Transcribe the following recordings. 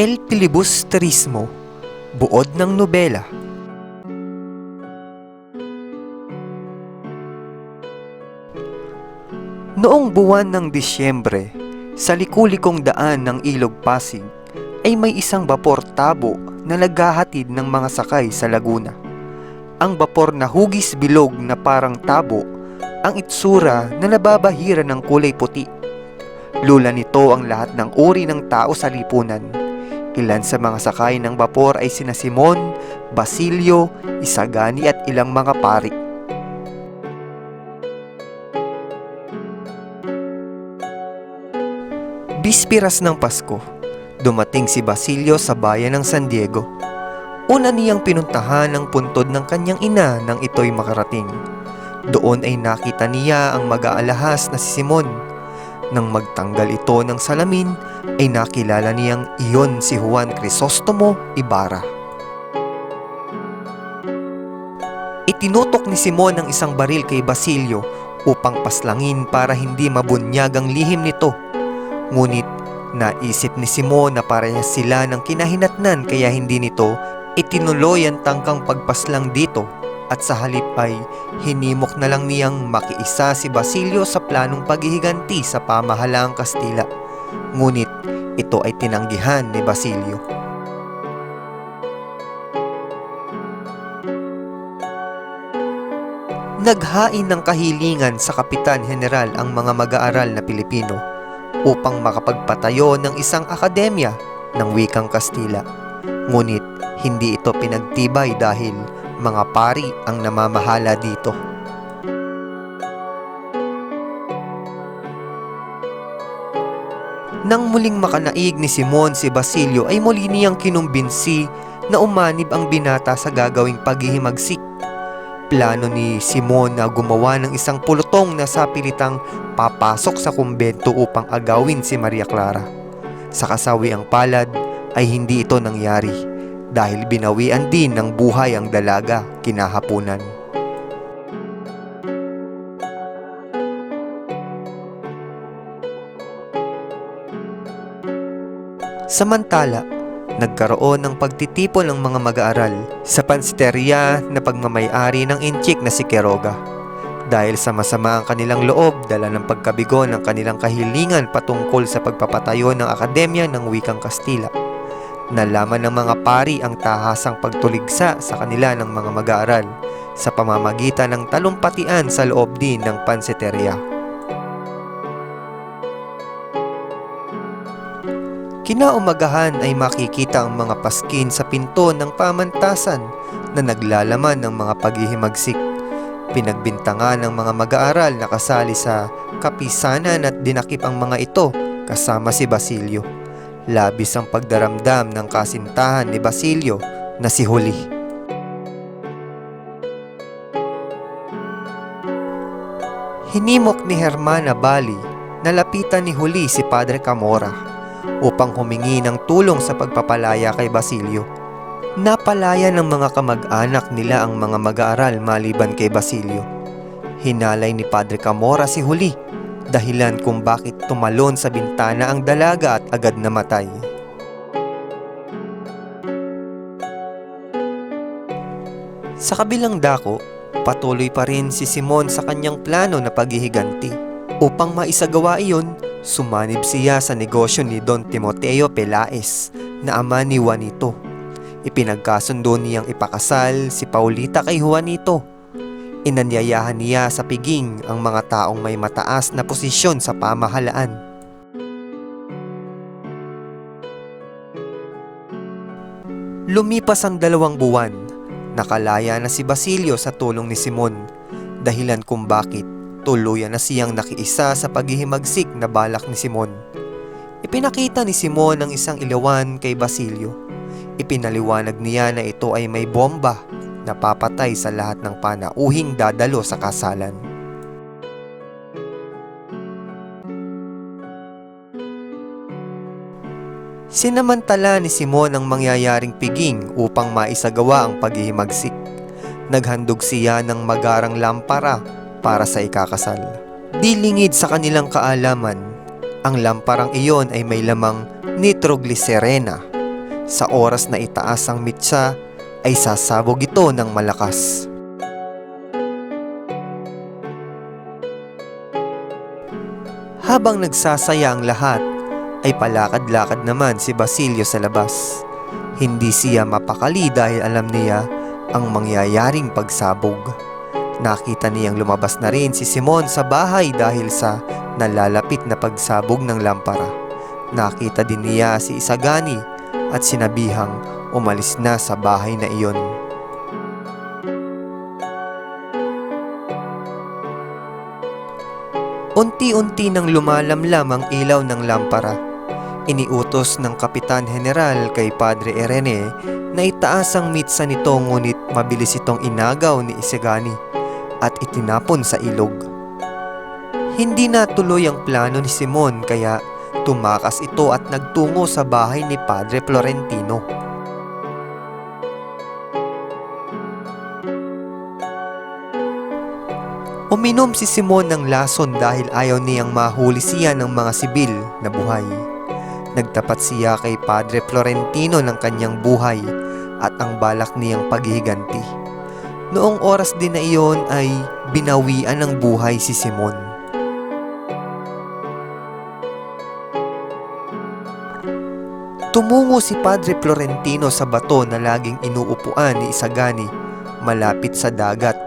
Filibusterismo, buod ng nobela. Noong buwan ng Disyembre, sa likulikong daan ng Ilog Pasig, ay may isang bapor tabo na naghahatid ng mga sakay sa Laguna. Ang bapor na hugis bilog na parang tabo, ang itsura na nababahira ng kulay puti. Lula nito ang lahat ng uri ng tao sa lipunan. Ilan sa mga sakay ng bapor ay sina Simon, Basilio, Isagani at ilang mga pari. Bispiras ng Pasko, dumating si Basilio sa bayan ng San Diego. Una niyang pinuntahan ang puntod ng kanyang ina nang ito'y makarating. Doon ay nakita niya ang mag-aalahas na si Simon. Nang magtanggal ito ng salamin, ay nakilala niyang iyon si Juan Crisostomo Ibarra. Itinutok ni Simon ang isang baril kay Basilio upang paslangin para hindi mabunyag ang lihim nito. Ngunit naisip ni Simon na parehas sila ng kinahinatnan kaya hindi nito itinuloy ang tangkang pagpaslang dito at sa halip ay hinimok na lang niyang makiisa si Basilio sa planong paghihiganti sa pamahalaang Kastila. Ngunit ito ay tinanggihan ni Basilio. Naghain ng kahilingan sa Kapitan General ang mga mag-aaral na Pilipino upang makapagpatayo ng isang akademya ng wikang Kastila. Ngunit hindi ito pinagtibay dahil mga pari ang namamahala dito. Nang muling makanaig ni Simon si Basilio ay muli niyang kinumbinsi na umanib ang binata sa gagawing paghihimagsik. Plano ni Simon na gumawa ng isang pulutong na sapilitang papasok sa kumbento upang agawin si Maria Clara. Sa kasawi ang palad ay hindi ito nangyari dahil binawian din ng buhay ang dalaga kinahapunan. Samantala, nagkaroon ng pagtitipon ng mga mag-aaral sa pansiterya na pagmamayari ng inchik na si Keroga. Dahil sa masama ang kanilang loob, dala ng pagkabigo ng kanilang kahilingan patungkol sa pagpapatayo ng Akademya ng Wikang Kastila. Nalaman ng mga pari ang tahasang pagtuligsa sa kanila ng mga mag-aaral sa pamamagitan ng talumpatian sa loob din ng pansiterya. Kinaumagahan ay makikita ang mga paskin sa pinto ng pamantasan na naglalaman ng mga paghihimagsik. Pinagbintangan ng mga mag-aaral na kasali sa kapisanan at dinakip ang mga ito kasama si Basilio. Labis ang pagdaramdam ng kasintahan ni Basilio na si Huli. Hinimok ni Hermana Bali na lapitan ni Huli si Padre Camora upang humingi ng tulong sa pagpapalaya kay Basilio. Napalaya ng mga kamag-anak nila ang mga mag-aaral maliban kay Basilio. Hinalay ni Padre Camora si Huli, dahilan kung bakit tumalon sa bintana ang dalaga at agad namatay. Sa kabilang dako, patuloy pa rin si Simon sa kanyang plano na paghihiganti. Upang maisagawa iyon, Sumanib siya sa negosyo ni Don Timoteo Pelaez na ama ni Juanito. Ipinagkasundo niyang ipakasal si Paulita kay Juanito. Inanyayahan niya sa piging ang mga taong may mataas na posisyon sa pamahalaan. Lumipas ang dalawang buwan, nakalaya na si Basilio sa tulong ni Simon, dahilan kung bakit Tuluyan na siyang nakiisa sa paghihimagsik na balak ni Simon. Ipinakita ni Simon ang isang ilawan kay Basilio. Ipinaliwanag niya na ito ay may bomba na papatay sa lahat ng panauhing dadalo sa kasalan. Sinamantala ni Simon ang mangyayaring piging upang maisagawa ang paghihimagsik. Naghandog siya ng magarang lampara para sa ikakasal. Dilingid sa kanilang kaalaman, ang lamparang iyon ay may lamang nitroglycerina. Sa oras na itaas ang mitsa, ay sasabog ito ng malakas. Habang nagsasaya ang lahat, ay palakad-lakad naman si Basilio sa labas. Hindi siya mapakali dahil alam niya ang mangyayaring pagsabog. Nakita niyang lumabas na rin si Simon sa bahay dahil sa nalalapit na pagsabog ng lampara. Nakita din niya si Isagani at sinabihang umalis na sa bahay na iyon. Unti-unti nang lumalamlam ang ilaw ng lampara. Iniutos ng Kapitan General kay Padre Irene na itaas ang mitsa nito ngunit mabilis itong inagaw ni Isagani at itinapon sa ilog. Hindi natuloy ang plano ni Simon kaya tumakas ito at nagtungo sa bahay ni Padre Florentino. Uminom si Simon ng lason dahil ayaw niyang mahuli siya ng mga sibil na buhay. Nagtapat siya kay Padre Florentino ng kanyang buhay at ang balak niyang paghihiganti. Noong oras din na iyon ay binawian ng buhay si Simon. Tumungo si Padre Florentino sa bato na laging inuupuan ni Isagani malapit sa dagat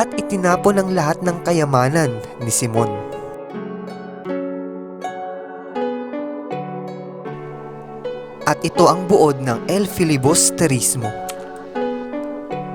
at itinapon ang lahat ng kayamanan ni Simon. At ito ang buod ng El Filibusterismo.